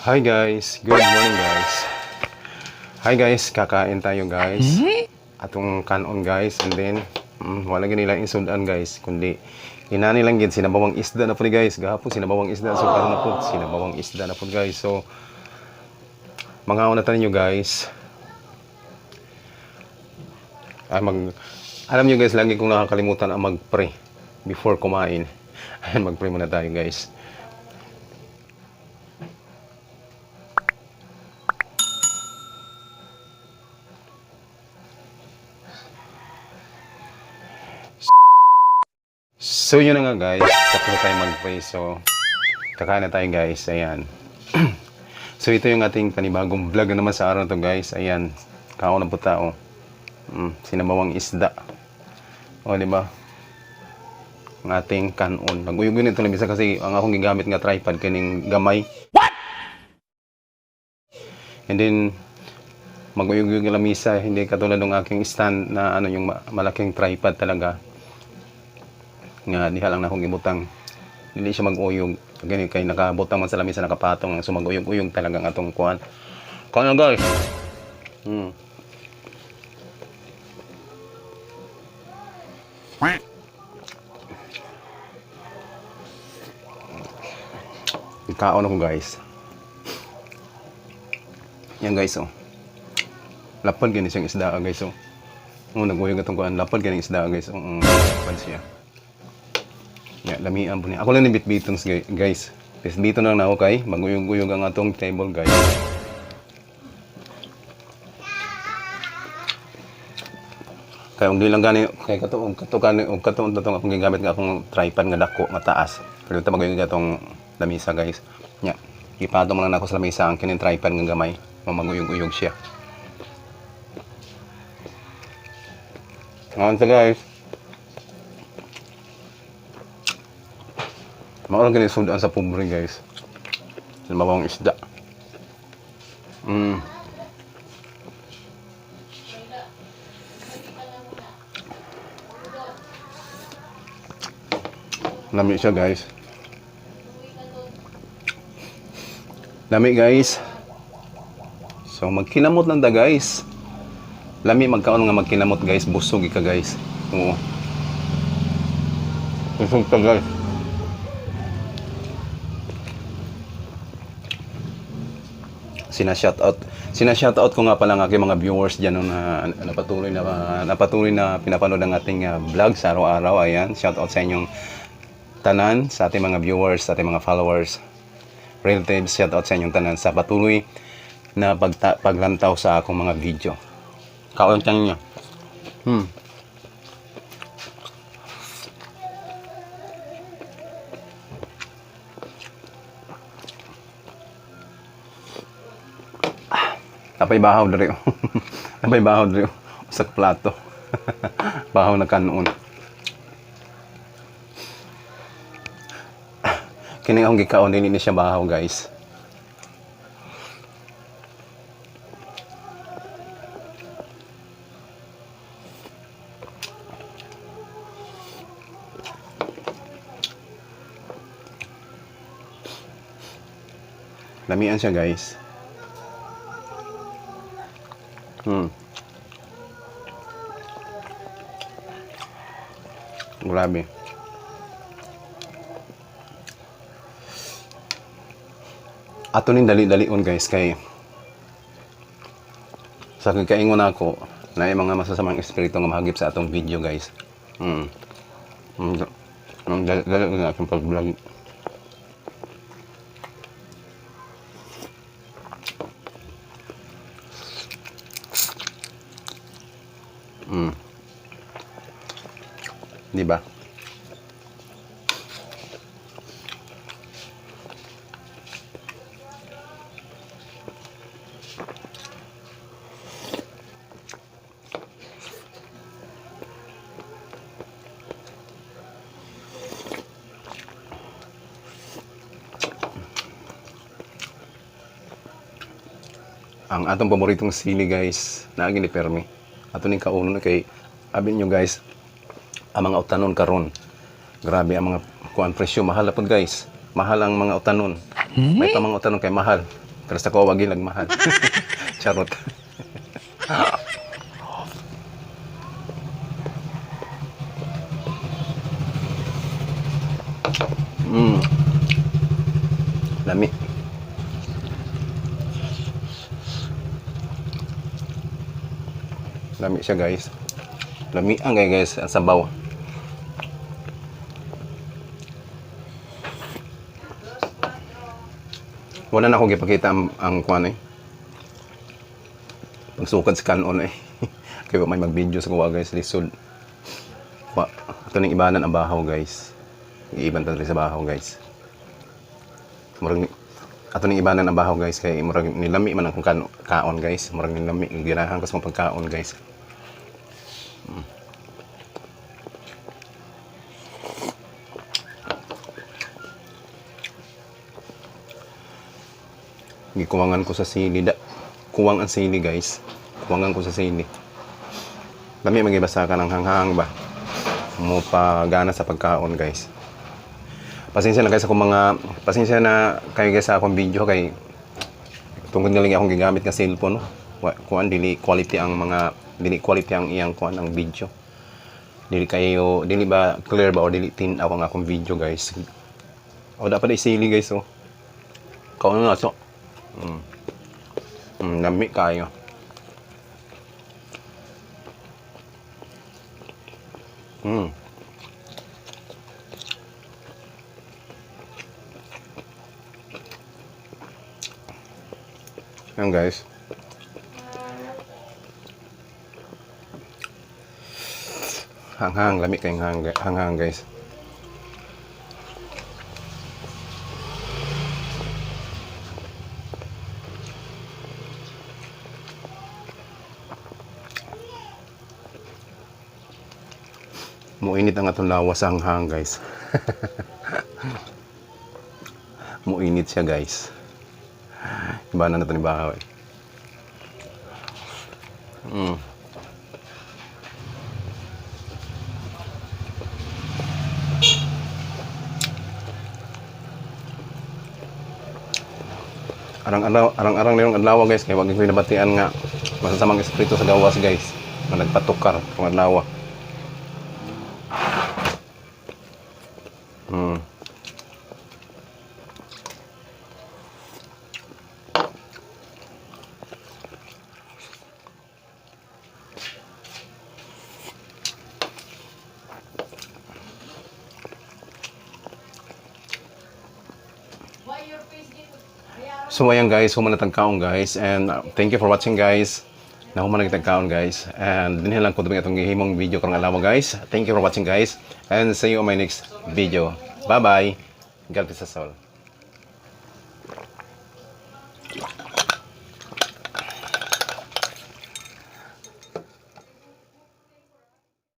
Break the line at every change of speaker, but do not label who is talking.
Hi guys, good morning guys. Hi guys, kakain tayo guys. Atong kanon guys and then mm, wala gani nila insundan guys kundi inani lang gid sinabawang isda na ni guys. Gahapon sinabawang isda so karon na po sinabawang isda na po guys. So mga una tayo guys. Ay mag alam niyo guys lagi kong nakakalimutan ang mag-pray before kumain. Ayan, mag-pray muna tayo guys. So yun na nga guys, tapos na tayo mag-pray. So, kakain na tayo guys. Ayan. so ito yung ating panibagong vlog na naman sa araw na to guys. Ayan, kao na po tao. Mm, sinabawang isda. O, di ba? Ang ating kanon. Naguyog yun ito lang bisa kasi ang akong gigamit nga tripod kaning gamay. What? And then, maguyog yung lamisa. Hindi katulad ng aking stand na ano yung ma- malaking tripod talaga nga diha lang na akong gibutang dili siya mag-uyog gani kay nakabutang man sa lamisa nakapatong so mag-uyog-uyog talaga ang atong kuan kuan na guys hmm Ikaon ako guys. Yan guys oh. Lapad gani siyang isda guys oh. Oh, naguyog atong kuan lapad gani isda guys oh. Mm, lapad siya. Ya, lamian po niya. Ako lang ni bitbitons guys. Bitbiton lang na ako kay maguyog-uyog ang atong table guys. Kaya kung lang gani kay kato og kato kani og kato akong gigamit nga akong tripod nga dako nga taas. Pero ito maguyog atong lamisa guys. Nya, ipato mo lang ako sa lamisa ang kining tripod nga gamay. Mamaguyog-uyog siya. Ngayon guys. Maurang ganyan sudaan sa pobre guys. Sa mabawang isda. Mm. Lami siya guys. Lami guys. So magkinamot lang da guys. Lami magkaon nga magkinamot guys. Busog ka guys. Oo. Busog ka guys. Sina shoutout sina shoutout ko nga pala ng aking mga viewers diyan no, na napatuloy na napatuloy na pinapanood ang ating uh, vlog sa araw-araw. Ayan shoutout sa inyong tanan sa ating mga viewers sa ating mga followers relatives. Shoutout sa inyong tanan sa patuloy na pagta- paglantaw sa akong mga video. Kaon niyo hmm Napay bahaw diri. Napay bahaw diri sa plato. bahaw na kanon. Kini akong gikaon din ni siya bahaw, guys. Lamian siya, guys. Grabe. Ato ning dali-dalion guys kay sa kagaingon ako na yung mga masasamang espiritu nga mahagip sa atong video guys. Hmm. Hmm. Ang dali dali nga akong pag-vlog. Ba? ang atong paboritong sili guys naagi ni Permi ato ning kauno na kay abi nyo guys ang mga utanon karon grabe ang mga kuan presyo mahal na pod guys mahal ang mga utanon may pa mga utanon kay mahal Pero sa ko wag ilang mahal. Charot. Mm. Lami. Lami siya guys. Lami ang guys ang sabaw. Wala na akong gipakita ang, ang kuan eh. Pagsukad sa kanon eh. Kaya may mag-video sa kuwa guys, lisod. Wa, ito ning ibanan ang bahaw guys. Iiban ta sa bahaw guys. Murag ato ning ibanan ang bahaw guys kay murag nilami man ang kaon guys. Murag nilami ang girahan ko sa mga pagkaon guys. Mm. Gikuwangan ko sa sili da. Kuwang ang sili guys. Kuwangan ko sa sili. Lami magibasa ka ng hanghang ba? Mo pa gana sa pagkaon guys. Pasensya na guys ako mga pasensya na kayo guys sa akong video kay tungkol nga lang akong gigamit nga cellphone no. Kuan dili quality ang mga dili quality ang iyang kuan ang video. Dili kayo dili ba clear ba o dili tin ako ang akong video guys. O dapat isili guys oh. Kaon na so. Mm. Mm, lami kayo. Mm. Yan guys. Hanghang, lami kayong hang, hanghang guys. Muinit ang atong lawas hanghang guys. Muinit siya guys. Iba na natin ibahaw eh. Mm. Arang-araw, arang-arang na yung adlaw guys, kaya wag ko nabatian nga masasamang espiritu sa gawas guys. Nga nagpatukar kung adlaw. Mm. So ayan guys, human na tagkaon guys and uh, thank you for watching guys. Na human na tagkaon guys and dinhi lang ko dumi atong gihimong video karong alaw guys. Thank you for watching guys and see you on my next video. Bye bye. God bless us all.